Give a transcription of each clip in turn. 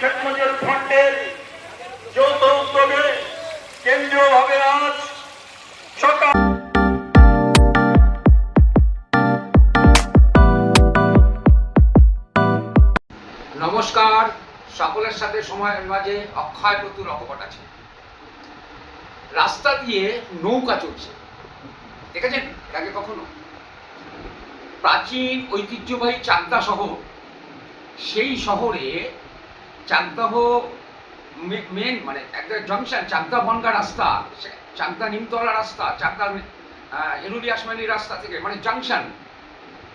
ফ্রন্টের যৌথ উদ্যোগে কেন্দ্রীয়ভাবে আজ সকাল নমস্কার। সকলের সাথে সময়ের মাঝে অক্ষয় প্রতুর অকপট আছে। রাস্তা দিয়ে নৌকা চলছে। দেখেছেন? আগে কখনো? প্রাচীন ঐতিহ্যবাহী চাকদা শহর সেই শহরে চাকদাহ মেন মানে একটা জংশন চাকদা বনগা রাস্তা চাকদা নিমতলা রাস্তা চাকদা এরুলি আসমানি রাস্তা থেকে মানে জংশন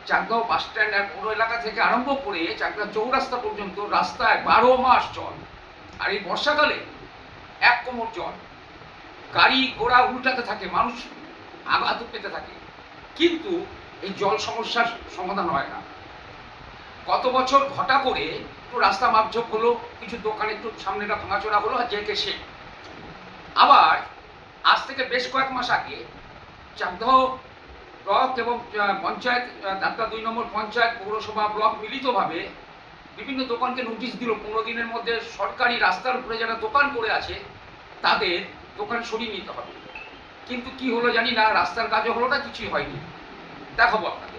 চাকদাও বাস স্ট্যান্ড আর পুরো এলাকা থেকে আরম্ভ করে চাকদা চৌরাস্তা পর্যন্ত রাস্তায় বারো মাস জল। আর এই বর্ষাকালে এক কোমর জল। গাড়ি ঘোড়া উল্টাতে থাকে, মানুষ আঘাত পেতে থাকে। কিন্তু এই জল সমস্যার সমাধান হয় না। গত বছর ঘটা করে একটু রাস্তা মাপঝোপ হলো কিছু দোকানে একটু সামনেটা ভাঙাচোরা হলো আর যে কে সে আবার আজ থেকে বেশ কয়েক মাস আগে চাকদাহ ব্লক এবং পঞ্চায়েত ডাক্তার দুই নম্বর পঞ্চায়েত পৌরসভা ব্লক মিলিতভাবে বিভিন্ন দোকানকে নোটিশ দিল পনেরো দিনের মধ্যে সরকারি রাস্তার উপরে যারা দোকান করে আছে তাদের দোকান সরিয়ে নিতে হবে কিন্তু কি হলো জানি না রাস্তার কাজও হলো না কিছুই হয়নি দেখাবো আপনাদের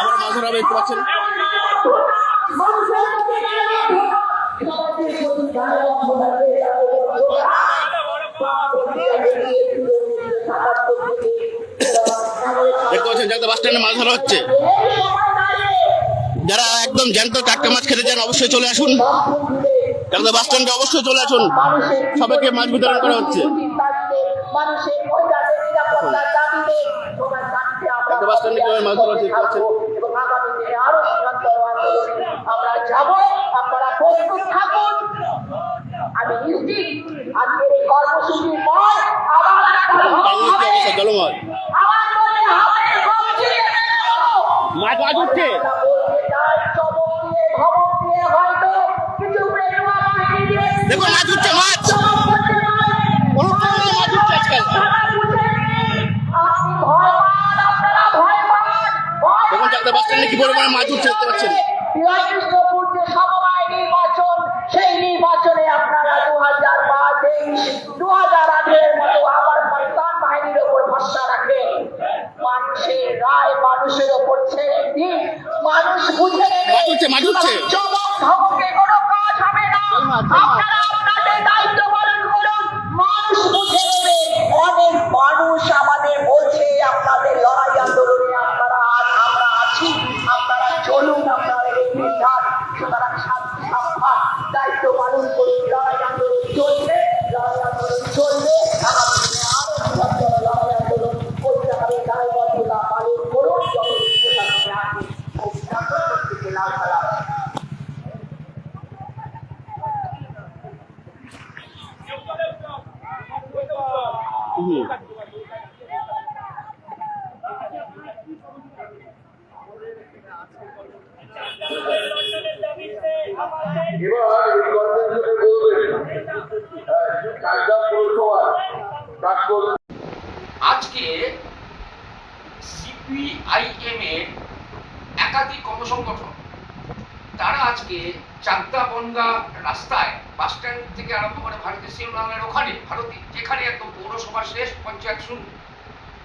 আমার মাঝে দেখতে পাচ্ছেন? স্ট্যান্ডে মাছ ধরা হচ্ছে। যারা একদম জ্যান্ত টাটকা মাছ খেতে চান অবশ্যই চলে আসুন। যাতে বাস স্ট্যান্ডে অবশ্যই চলে আসুন। সবাইকে মাছ বিতরণ করা হচ্ছে। বাস স্ট্যান্ডে কীভাবে মাছ ধরা হচ্ছে আমরা যাব আপনারা প্রস্তুত থাকুন। আমি নিশ্চিত আজকের এই কর্মসূচির পর আবার জলময়। আবার মাছ মাছ উঠছে। দেখো মাছ উঠছে মাছ আজকে সিপিআইএম এর একাধিক কর্মসংগঠন, তারা আজকে চাকদা বনগা রাস্তায় বাস স্ট্যান্ড থেকে আরম্ভ করে ভারতীয় সিংহের ওখানে, ভারতী, যেখানে একদম পৌরসভা শেষ, পঞ্চায়েত শুরু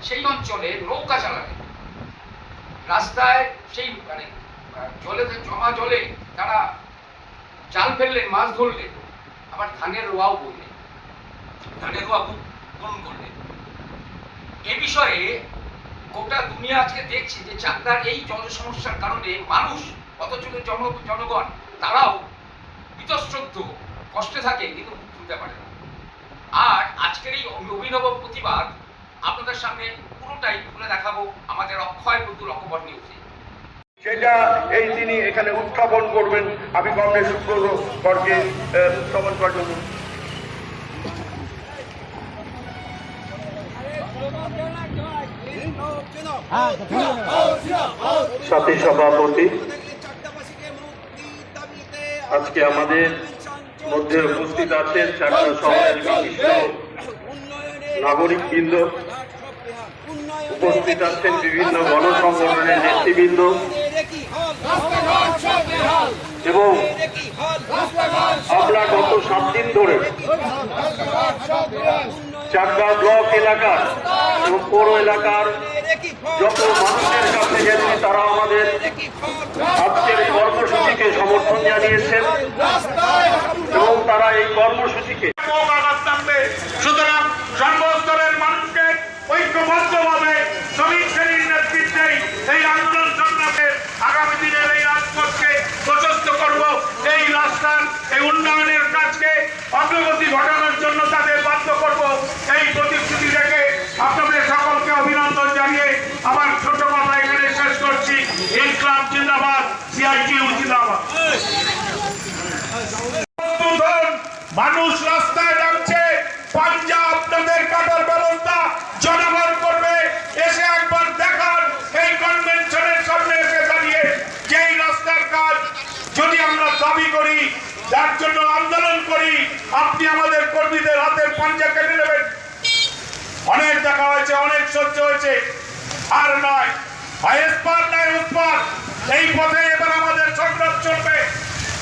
সেই অঞ্চলে নৌকা চালাবে রাস্তায় সেই মানে জলে জমা জলে জাল ফেললেন, মাছ ধরলেন। আবার ধানের রোয়াও বললেন ধানের রোয়া পূরণ করলেন। এ বিষয়ে গোটা দুনিয়া আজকে দেখছে যে চাকদার এই জল সমস্যার কারণে মানুষ, অথচ জন জনগণ, তারাও বিতশ্রদ্ধ, কষ্টে থাকে, কিন্তু মুখ খুলতে পারে না। আর আজকের এই অভিনব প্রতিবাদ আপনাদের সামনে পুরোটাই তুলে দেখাবো আমাদের অক্ষয় প্রতুল অকবর নিউজে। সেটা এই তিনি এখানে উত্থাপন করবেন, আমি কংগ্রেস শুক্রগড়কে উত্থাপন করার জন্য। সাথী সভাপতি, আজকে আমাদের মধ্যে উপস্থিত আছেন শহরের বিশিষ্ট নাগরিকবৃন্দ। উপস্থিত আছেন বিভিন্ন গণসংগঠনের নেতৃবৃন্দ। এবং আমরা গত সাত দিন ধরে চাকদা ব্লক এলাকার এবং পৌর এলাকার যত মানুষের কাছে গেছে, তারা আমাদের আজকের কর্মসূচিকে সমর্থন জানিয়েছেন এবং তারা এই কর্মসূচিকে সুতরাং সর্বস্তরের মানুষকে ঐক্যবদ্ধভাবে শ্রমিক শ্রেণির নেতৃত্বে এই আন্দোলন সংগ্রামে আগামী দিনের এই রাজপথকে প্রশস্ত করব। এই রাস্তার এই উন্নয়নের কাজকে অগ্রগতি ঘটানোর জন্য তাদের বাধ্য করব এই প্রতিশ্রুতি রেখে আপনাদের সকলকে অভিনন্দন জানিয়ে আমার ছোট কথা এখানে শেষ করছি ইসলাম জিন্দাবাদ সিআইটিউ জিন্দাবাদ উদ্বোধন মানুষ রাস্তায় নামছে পাঞ্জাব আপনাদের কাটার ব্যবস্থা জনগণ করবে এসে একবার দেখান এই কনভেনশনের সামনে এসে দাঁড়িয়ে যেই রাস্তার কাজ যদি আমরা দাবি করি যার জন্য আন্দোলন করি আপনি আমাদের পাঞ্জা কেটে নেবেন। অনেক দেখা হয়েছে, অনেক সহ্য হয়েছে। আর নয় ইস্পাত নয় উৎপাত এই পথে এবার আমাদের সংগ্রাম চলবে।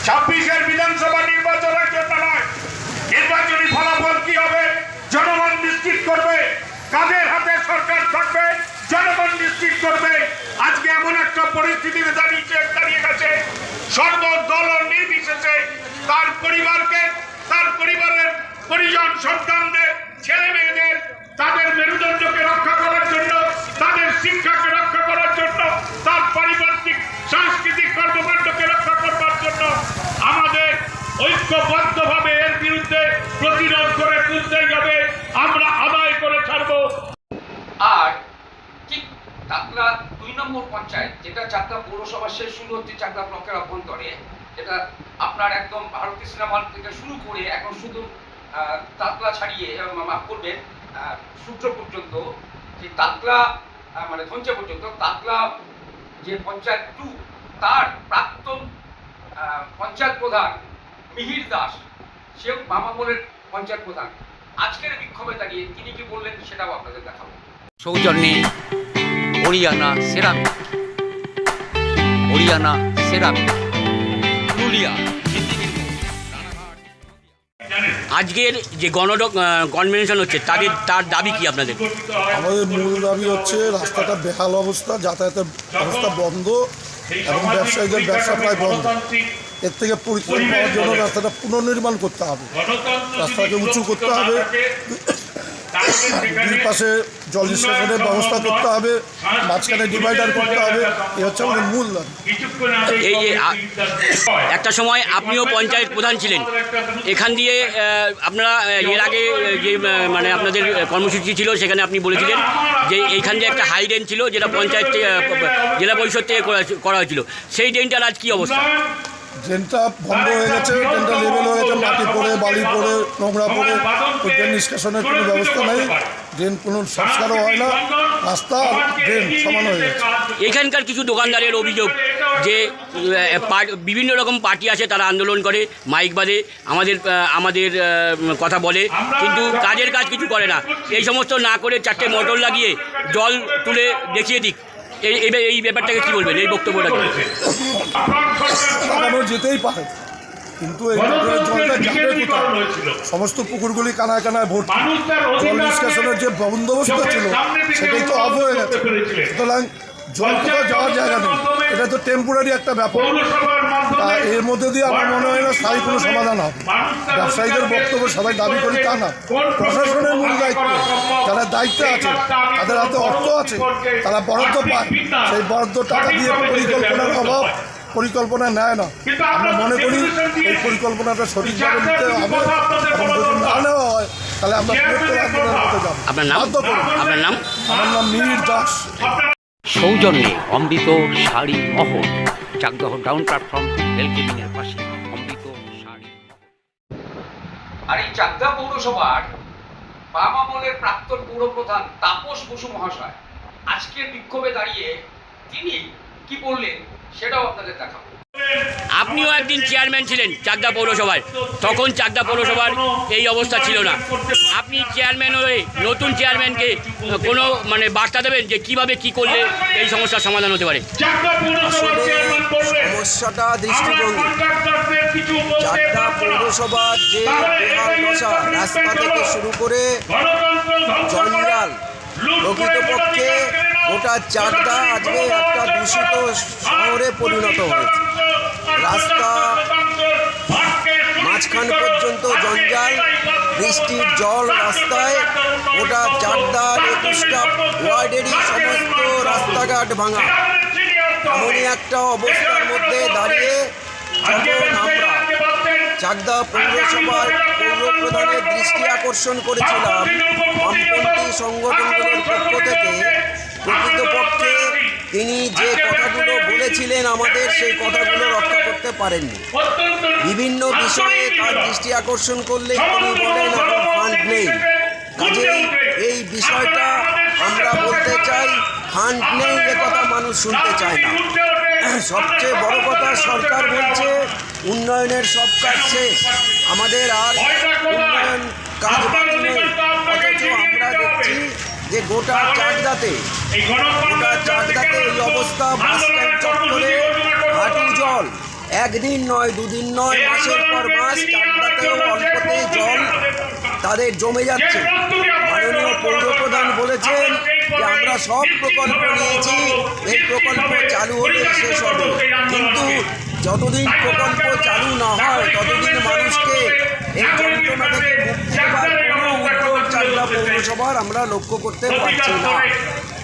ছাব্বিশের বিধানসভা নির্বাচনের জন্য নয়? নির্বাচনী ফলাফল কি হবে? জনগণ নিশ্চিত করবে। কাদের হাতে সরকার থাকবে? জনগণ নিশ্চিত করবে। আজকে এমন একটা পরিস্থিতিতে দাঁড়িয়েছে, দাঁড়িয়ে গেছে। সর্বদল নির্বিশেষে তার পরিবারকে, তার পরিবারের পরিজন সন্তানদের, ছেলে মেয়েদের, তাদের মেরুদণ্ডকে রক্ষা করার জন্য, তাদের শিক্ষাকে রক্ষা করার জন্য, তার পারিপার্শ্বিক, সাংস্কৃতিক কর্মকাণ্ডকে রক্ষা করবার জন্য আমাদের ঐক্যবদ্ধভাবে এর বিরুদ্ধে প্রতিরোধ করে তুলতেই হবে। আমরা আদায় করে ছাড়বো। আর ঠিক চাকদা দুই নম্বর পঞ্চায়েত, যেটা চাকদা পৌরসভা শেষ শুরু হচ্ছে চাকদা ব্লকের অভ্যন্তরে, যেটা আপনার একদম ভারতী সিনেমা থেকে শুরু করে এখন শুধু তাতলা ছাড়িয়ে মাফ করবেন সূত্র পর্যন্ত, যে তাতলা মানে ধঞ্চে পর্যন্ত, তাতলা যে পঞ্চায়েত টু, তার প্রাক্তন পঞ্চায়েত প্রধান মিহির দাস, সেও মামামলের পঞ্চায়েত প্রধান। আজকের বিক্ষোভে দাঁড়িয়ে তিনি কি বললেন সেটাও আপনাদের দেখাবো। সৌজন্যে হরিয়ানা সেরামিক হরিয়ানা সেরামিক, পুরুলিয়া। আজকের যে গণডক কনভেনশন হচ্ছে, তাদের, তার দাবি কি আপনাদের? আমাদের মূল দাবি হচ্ছে রাস্তাটা বেহাল অবস্থা, যাতায়াতের অবস্থা বন্ধ এবং ব্যবসায়ীদের ব্যবসা প্রায় বন্ধ। এর থেকে পরিত্রাণ পাওয়ার জন্য রাস্তাটা পুনর্নির্মাণ করতে হবে। রাস্তাকে উঁচু করতে হবে। দুই পাশে জল নিষ্কাশনের ব্যবস্থা করতে হবে, মাঝখানে ডিভাইডার করতে হবে, এ হচ্ছে আমাদের মূল এই যে একটা সময় আপনিও পঞ্চায়েত প্রধান ছিলেন। এখান দিয়ে আপনারা এর আগে যে মানে আপনাদের কর্মসূচি ছিল, সেখানে আপনি বলেছিলেন যে এইখান দিয়ে একটা হাই ড্রেন ছিল, যেটা পঞ্চায়েত জেলা পরিষদ থেকে করা হয়েছিল। সেই ড্রেনটার আজ কী অবস্থা? ড্রেনটা বন্ধ হয়ে গেছে ড্রেনটা লেভেল হয়ে গেছে, মাটি পড়ে, বালি পড়ে, নোংরা পড়ে ওই ড্রেন নিষ্কাশনের কোনো ব্যবস্থা নেই। ড্রেন কোনো সংস্কারও হয় না, রাস্তা আর ড্রেন সমান হয়ে গেছে। এখানকার কিছু দোকানদারের অভিযোগ যে বিভিন্ন রকম পার্টি আছে, তারা আন্দোলন করে, মাইক বাদে আমাদের আমাদের কথা বলে, কিন্তু কাজের কাজ কিছু করে না। এই সমস্ত না করে চারটে মোটর লাগিয়ে জল তুলে দেখিয়ে দিক। এই এই- এই ব্যাপারটাকে কি বলবেন? এই বক্তব্যটাকে লাগানো যেতেই পারে কিন্তু এই পুকুরের জলটা যাবে সমস্ত পুকুরগুলি কানায় কানায় ভর্তি। জল নিষ্কাশনের যে বন্দোবস্ত ছিল সেটাই তো অফ হয়ে গেছে। সুতরাং জল কোথাও যাওয়ার জায়গা নেই। এটা তো টেম্পোরারি একটা ব্যাপার। এর মধ্যে দিয়ে আমার মনে হয় না স্থায়ী কোনো সমাধান হবে ব্যবসায়ীদের বক্তব্য সবাই দাবি করি তা না। প্রশাসনের মূল দায়িত্ব যারা দায়িত্বে আছে তাদের হাতে অর্থ আছে তারা বরাদ্দ পায়। সেই বরাদ্দ টাকা দিয়ে পরিকল্পনার অভাব পরিকল্পনা নেয় না। আমরা মনে করি এই পরিকল্পনাটা সঠিকভাবে নিতে হবে। এবং যদি না নেওয়া হয় তাহলে আমরা বৃহত্তর আন্দোলনের যাব। আপনার নাম? আমার নাম মিহির দাস। সৌজন্যে অমৃত শাড়ি মহল। চাকদহ ডাউন প্ল্যাটফর্ম বেলকেমিনের পাশে অমৃত শাড়ি আর এই চাকদা পৌরসভার বাম আমলের প্রাক্তন পৌরপ্রধান তাপস বসু মহাশয়, আজকের বিক্ষোভে দাঁড়িয়ে তিনি কি বললেন সেটাও আপনাদের দেখাবো। আপনিও একদিন চেয়ারম্যান ছিলেন চাকদা পৌরসভায়। তখন চাকদা পৌরসভার এই অবস্থা ছিল না। আপনি চেয়ারম্যান হয়ে নতুন চেয়ারম্যানকে কোনো মানে বার্তা দেবেন যে কীভাবে কি করলে এই সমস্যার সমাধান হতে পারে? চাকদা সমস্যাটা দৃষ্টিভঙ্গি। কন্ট্রাক্টরদের কিছু বলতে চারটা পারব না। পৌরসভার যে রাস্তা থেকে শুরু করে গণতন্ত্র জঞ্জাল প্রকৃতপক্ষে গোটা চাকদা আজকে একটা দূষিত শহরে পরিণত হয়েছে। রাস্তা মাঝখান পর্যন্ত জঞ্জাল, বৃষ্টির জল রাস্তায় ওটা চাকদার একুশটা ওয়ার্ডেরই সমস্ত রাস্তাঘাট ভাঙা। এমনই একটা অবস্থার মধ্যে দাঁড়িয়ে আমরা। চাকদা পৌরসভার পৌর প্রধানের দৃষ্টি আকর্ষণ করেছিলাম। বামপন্থী সংগঠনগুলোর পক্ষ থেকে প্রকৃতপক্ষে তিনি যে কথাগুলো বলেছিলেন আমাদের সেই কথাগুলো রক্ষা করতে পারেননি। বিভিন্ন বিষয়ে তার দৃষ্টি আকর্ষণ করলে তিনি বলেন এখন ফান্ড নেই কাজেই এই বিষয়টা আমরা বলতে চাই ফান্ড নেই এ কথা মানুষ শুনতে চায় না। সবচেয়ে বড় কথা সরকার বলছে উন্নয়নের সব কাজ শেষ আমাদের আর উন্নয়ন কাজ বাকি নেই অথচ আমরা দেখছি যে গোটা চাকদাতে গোটা চাকদাতে এই অবস্থা বাস স্ট্যান্ড চত্বরে হাঁটু জল। একদিন নয় দুদিন নয় মাসের পর মাস চাকদাতেও অল্পতে জল তাদের জমে যাচ্ছে। মাননীয় পৌরপ্রধান বলেছেন যে আমরা সব প্রকল্প নিয়েছি। এই প্রকল্প চালু হলে শেষ হবে। কিন্তু যতদিন প্রকল্প চালু না হয় ততদিন মানুষকে এই যন্ত্রণা থেকে মুক্তি দেওয়ার কোনো উদ্যোগ পৌরসভার আমরা লক্ষ্য করতে পারছি না।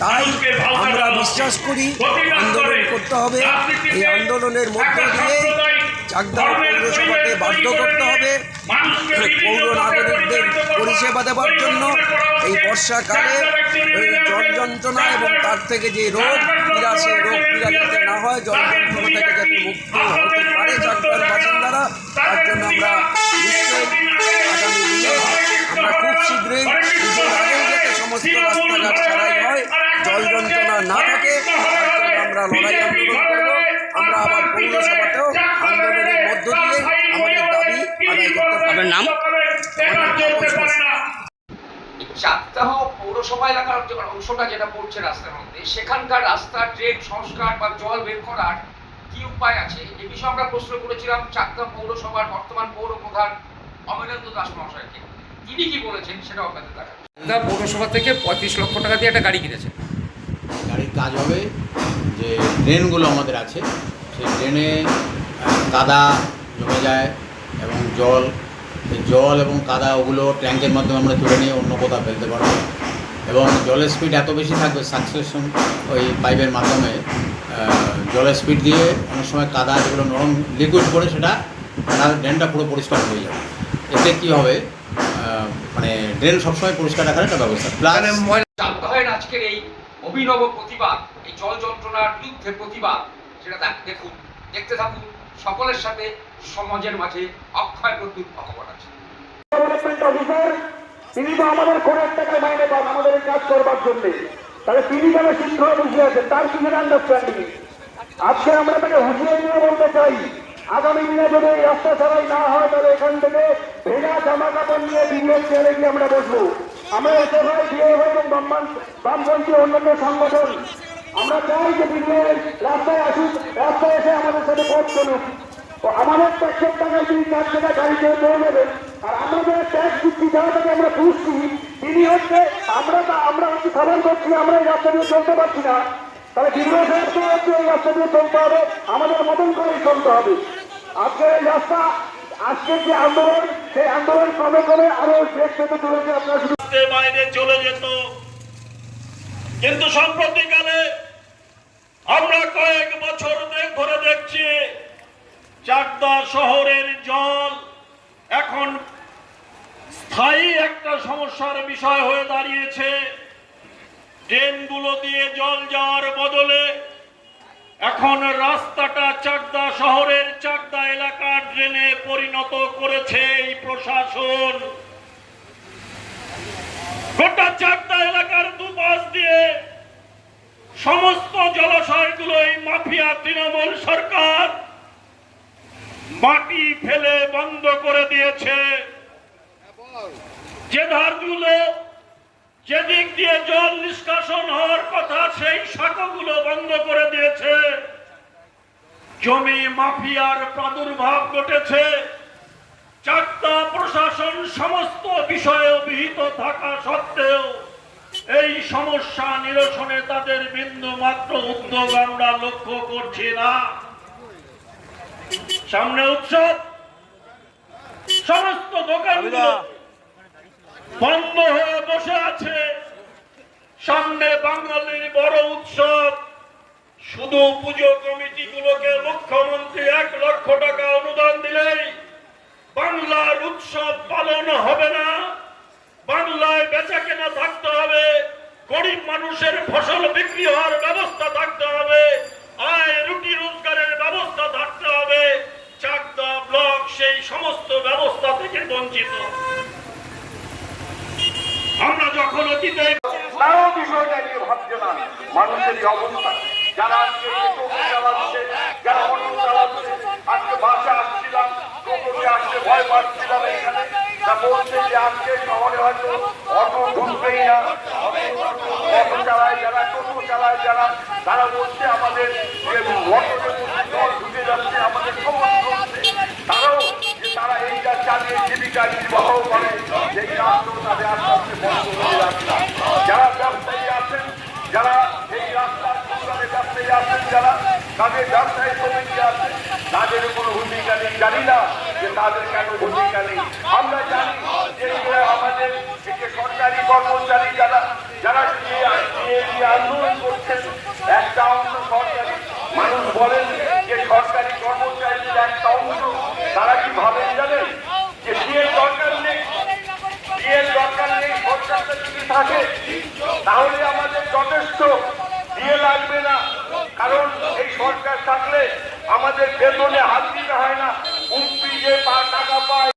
তাই আমরা বিশ্বাস করি আন্দোলন করতে হবে। এই আন্দোলনের মধ্য দিয়ে চাকদা পৌরসভাকে বাধ্য করতে হবে। পৌর নাগরিকদের পরিষেবা দেওয়ার জন্য এই বর্ষাকালে এই জল যন্ত্রণা এবং তার থেকে যে রোগ পীড়া সেই রোগ পীড়া যাতে না হয় জল যন্ত্রণা থেকে যাতে মুক্ত হতে পারে চাকদার বাসিন্দারা তার। জন্য আমরা নিশ্চয়ই আগামী দিনে আমরা খুব শীঘ্রই পুজোর আগেই যাতে সমস্ত রাস্তাঘাট ছাড়াই হয় জল যন্ত্রণা না থাকে আমরা লড়াই আন্দোলন করব আমরা আবার পৌরসভাতেও আন্দোলনের মধ্য দিয়ে আমাদের দাবি আদায় করতে পারব আপনার নাম চাকদাহ পৌরসভা এলাকার যে অংশটা যেটা পড়ছে রাস্তার মধ্যে সেখানকার রাস্তা ট্রেন সংস্কার বা জল বের করার কি উপায় আছে? এ বিষয়ে আমরা প্রশ্ন করেছিলাম চাকদা পৌরসভার বর্তমান পৌর প্রধান অমরেন্দ্র দাস মহাশয়কে। তিনি কি বলেছেন সেটাও আপনাদের দেখাবো। চাকদা পৌরসভা থেকে পঁয়ত্রিশ লক্ষ টাকা দিয়ে একটা গাড়ি কিনেছেন। গাড়ির কাজ হবে যে ড্রেনগুলো আমাদের আছে। সেই ড্রেনে কাদা জমে যায় এবং জল সেই জল এবং কাদা ওগুলো ট্যাঙ্কের মাধ্যমে আমরা তুলে নিয়ে অন্য কোথাও ফেলতে পারব। এবং জলের স্পিড এত বেশি থাকবে সাকসেশন ওই পাইপের মাধ্যমে জলের স্পিড দিয়ে অনেক সময় কাদা যেগুলো নরম লিকুইড করে সেটা ড্রেনটা পুরো পরিষ্কার হয়ে যাবে। এতে কী হবে? মানে ড্রেন সবসময় পরিষ্কার রাখার একটা ব্যবস্থা। প্লাস চাকদাহের আজকের এই অভিনব প্রতিবাদ এই জল যন্ত্রণার বিরুদ্ধে প্রতিবাদ সেটা দেখুন দেখতে থাকুন সকলের সাথে সমাজের মাঝে অক্ষয় প্রত্যুত ভগবান আছে। তিনি তো আমাদের কোন টাকায় মাইনে পান আমাদের কাজ করবার জন্য। তাহলে তিনি কেন শৃঙ্খলা বুঝে আছেন? তার কিসের আন্ডারস্ট্যান্ডিং আজকে আমরা তাকে হুঁশিয়ে দিয়ে বলতে চাই আগামী দিনে যদি এই রাস্তা ছাড়াই না হয় তাহলে এখান থেকে ভেজা জামা কাপড় নিয়ে বিনিয়োগ চেয়ারে গিয়ে আমরা বসবো। আমরা এসে ভাই দিয়ে এবং বামবান বামপন্থী অন্যান্য সংগঠন। আমরা চাই যে বিনিয়োগ রাস্তায় আসুক, রাস্তায় এসে আমাদের সাথে পথ চলুক আমাদের ট্যাক্সের টাকায় তিনি চার টাকা গাড়িতে পেয়ে নেবেন আর আমরা যারা ট্যাক্স দিচ্ছি, যারা তাকে আমরা পুষছি তিনি হচ্ছে আমরা তা- আমরা হচ্ছে খাবার করছি, আমরা এই রাস্তা দিয়ে চলতে পারছি না। তাহলে বিদ্রোহ সাহেবকে হচ্ছে এই রাস্তা দিয়ে চলতে হবে। আমাদের মতন করেই চলতে হবে। আজকে এই রাস্তা আজকের যে আন্দোলন সেই আন্দোলন ক্রমে ক্রমে আরও বাইরে চলে যেত। কিন্তু সম্প্রতিকালে আমরা কয়েক বছর ধরে দেখছি চাকদা শহরের জল এখন স্থায়ী একটা সমস্যার বিষয় হয়ে দাঁড়িয়েছে। ড্রেনগুলো দিয়ে জল যাওয়ার বদলে এখন রাস্তাটা চাকদা শহরের চাকদা এলাকার ড্রেনে পরিণত করেছে এই প্রশাসন। গোটা চাকদা এলাকার দুপাশ দিয়ে সমস্ত জলাশয়গুলো এই মাফিয়া তৃণমূল সরকার মাটি ফেলে বন্ধ করে দিয়েছে। যে ধারগুলো যেদিক দিয়ে জল নিষ্কাশন হওয়ার কথা, সেই শাখাগুলো বন্ধ করে দিয়েছে। জমি মাফিয়ার প্রাদুর্ভাব ঘটেছে। চারটা প্রশাসন সমস্ত বিষয়ে অভিহিত থাকা সত্ত্বেও এই সমস্যা নিরসনে তাদের বিন্দু মাত্র উদ্যোগ আমরা লক্ষ্য করছি না। সামনে উৎসব। সমস্ত দোকানগুলো বন্ধ হয়ে বসে আছে। সামনে বাঙালির বড় পুজো কমিটিগুলোকে মুখ্যমন্ত্রী এক লক্ষ টাকা অনুদান দিলেই বাংলার উৎসব পালন হবে না। বাংলায় বেচা কেনা থাকতে হবে, গরিব মানুষের ফসল বিক্রি হওয়ার ব্যবস্থা থাকতে হবে, আয় রুটি রোজগারের ব্যবস্থা থাকতে হবে। চাকদা ব্লক সেই সমস্ত ব্যবস্থা থেকে বঞ্চিত। আমরা যখন অতীতে বিষয়টা নিয়ে ভাবছে না মানুষের অবস্থা। যারা আজকে টোটো চালাচ্ছে যারা চালাচ্ছে আজকে বাসে আসছিলাম আসতে ভয় পাচ্ছিলাম এখানে। বলছে যে আজকে শহরে হয়তো অটো ঢুকবেই না অটো চালায় যারা টোটো চালায় যারা তারা বলছে আমাদের যে অটোতে জল ঢুকে যাচ্ছে আমাদের সমস্ত তারাও যে তারা এইটা চালিয়ে জীবিকা নির্বাহ করে সেই রাস্তা তাদের আস্তে আস্তে বন্ধ হয়ে যাচ্ছে যারা ব্যবসায়ী আছেন যারা এই রাস্তার দোকানে ব্যবসায়ী আছেন যারা তাদের ব্যবসায়ী সমিতি আছে, তাদের কোনো ভূমিকা নেই, জানি না যে তাদের কেন ভূমিকা নেই। আমরা জানি যে আমাদের সরকারি কর্মচারী যারা যারা আন্দোলন করছেন, একটা অংশ সরকারি। মানুষ বলেন যে সরকারি কর্মচারীদের একটা অংশ, তারা কি ভাবেন জানেন? যে বিয়ের দরকার নেই, বিয়ের দরকার নেই, সরকারটা যদি থাকে, তাহলে আমাদের যথেষ্ট। বিয়ে লাগবে না। কারণ এই সরকার থাকলে আমাদের বেতনে হাত দিতে হয় না। উনত্রিশে পা টাকা পায়।